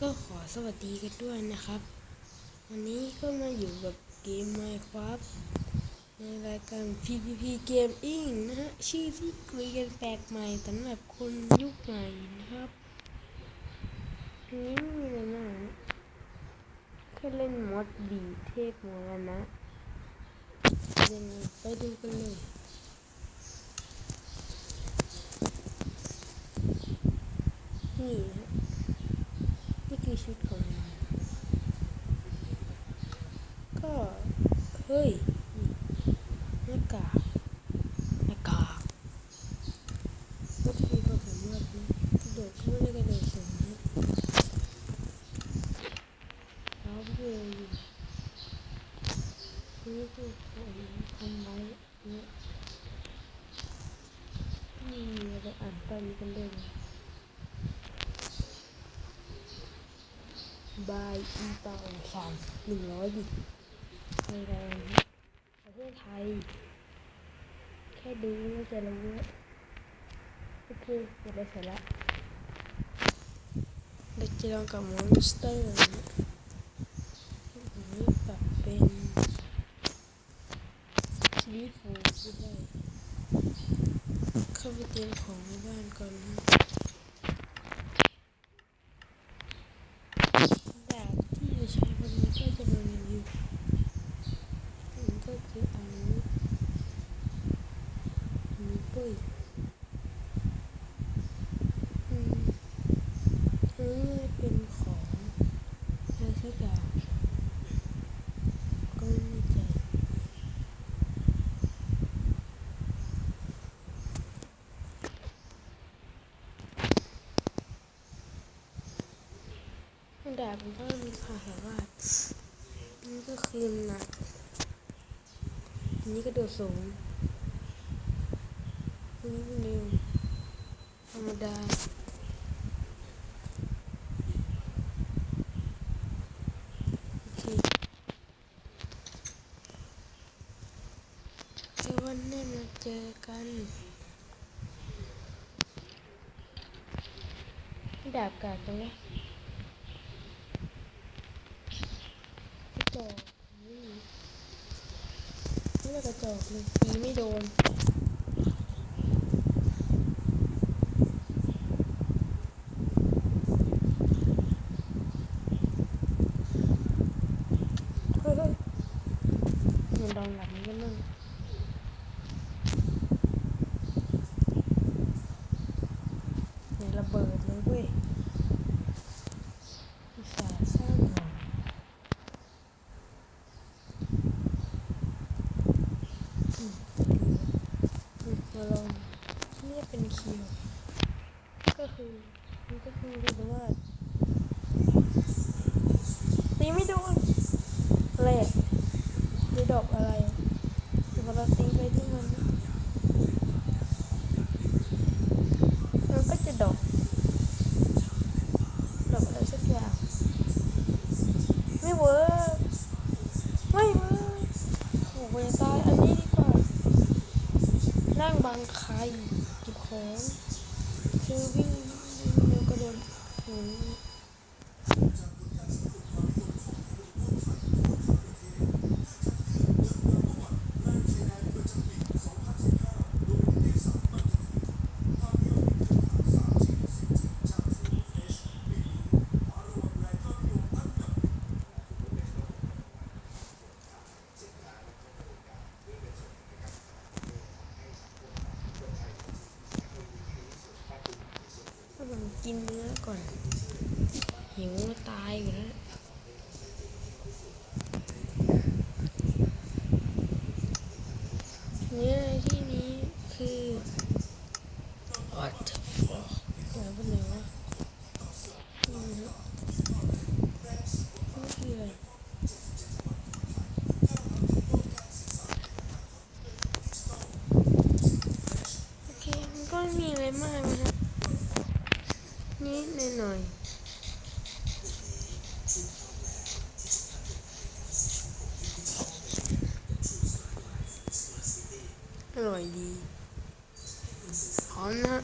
ก็ขอสวัสดีกันด้วยนะครับ วันนี้ก็มาอยู่กับเกม Minecraft ในรายการ PPP Gaming นะฮะ ชื่อที่คุยกันแปลกใหม่สำหรับคนยุคใหม่นะครับนนี้ไม่มีอะไรมากนะแค่เล่นมอดบีเทพมรณะยังไงไปดูกันเลยนี่ฮะนี่ คือชุดของมันก็ เฮ้ยนี่หน้ากากหน้ากากก็จะมีความสามารถนะกระโดดก็ไม่ได้กระโดดสูงนะเท้าเบื่ออยู่นี่คือของทำไว้เนี่ยนี่เราไปอ่านตอนนี้กันเลยนะ บายอีเตาสามหนึ่งร้อยบิตไทยแลนด์ประเทศไทย แค่ดูก็จะรู้โอเคเดี๋ยวได้เสร็จแล้วเราจะลองกับมอนสเตอร์นี่ปรับเป็นชีวิตฟูก็ได้เข้าไปเตรียมของในบ้านก่อนนะ ดาบที่จะใช้วันนี้ก็จะเป็นอยู่มันก็จะเอาอันนี้ปุ้ยอืมอันนี้เป็นของอะไรสักอย่างก็ไม่แน่ใจ แดาบมันก็มีความสามารถอันนี้ก็คือหนักอันนี้ก็โดดสูงอันนี้เป็นเร็วธรรมดาโอเคเดี๋ยววันนี้มาเจอกันดาบกาดตรงนี้ กระ จอกนี่ไม่ได้กระจอกเลยตีไม่โดนฮ้ยเฮ้ยมันลองหลับนี้กันบ้างเนี่ยระเบิดเลยเว้ยอุตส่าห์สร้างหน่อย มาลองนี่เป็นคิว ก็คือมันก็คือรู้ว่าตีไม่โดนเลกหรือดอกอะไรแต่เวลาตีไปที่มันก็จะดอกดอกอะไรสักอย่างไม่เวิร์กไม่เวิร์กโอ้โหจะตายอันนี้ดีกว่า นั่งบางใครเก็บของคือวิ่งวิ่งเร็วกระโดดหนีถ้ามัน กินเนื้อก่อน หิวตายอยู่แล้วเนื้อที่นี้คือ what the fuck ไหนเป็นไหนวะนี่นะนี่คืออะไรโอเค มันก็ไม่มีอะไรมากนะครับ นิดหน่อยอร่อยดีพร้อมนะ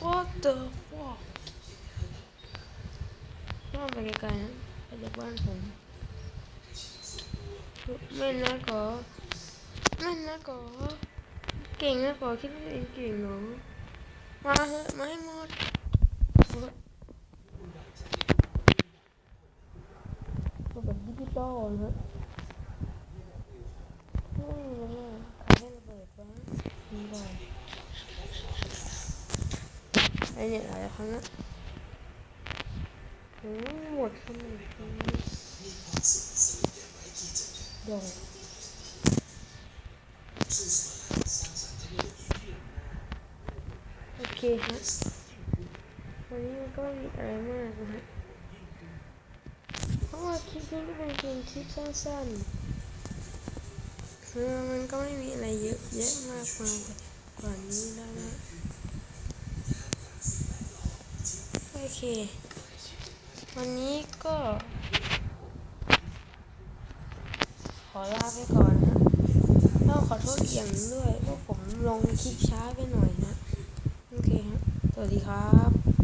โอ๊ก the fuck ว่าไปไกลๆนะไปจา เก่งนะกอคิดว่าตัวเองเก่งเหรอมาเถอะมาให้หมดเอาแบบดิจิตอลนะฮะโอ้ยเนี่ยใครให้ระเบิดวะมีบ่อยไอเนี่ยหลายครั้งนะโอ้ยหมดขนาดนี้ดอก เคฮะวันนี้มันก็มีอะไรมากนะฮะเพราะว่าคลิปนี้ก็เป็นเพียงคลิปสั้นๆคือมันก็ไม่มีอะไรเยอะแยะมากมายกว่านี้แล้วนะโอเค วันนี้ก็ ขอลาไปก่อนนะต้องขอโทษอีย่างด้วยว่าผมลงคลิปช้าไปหน่อย โอเคฮะสวัสดีครับ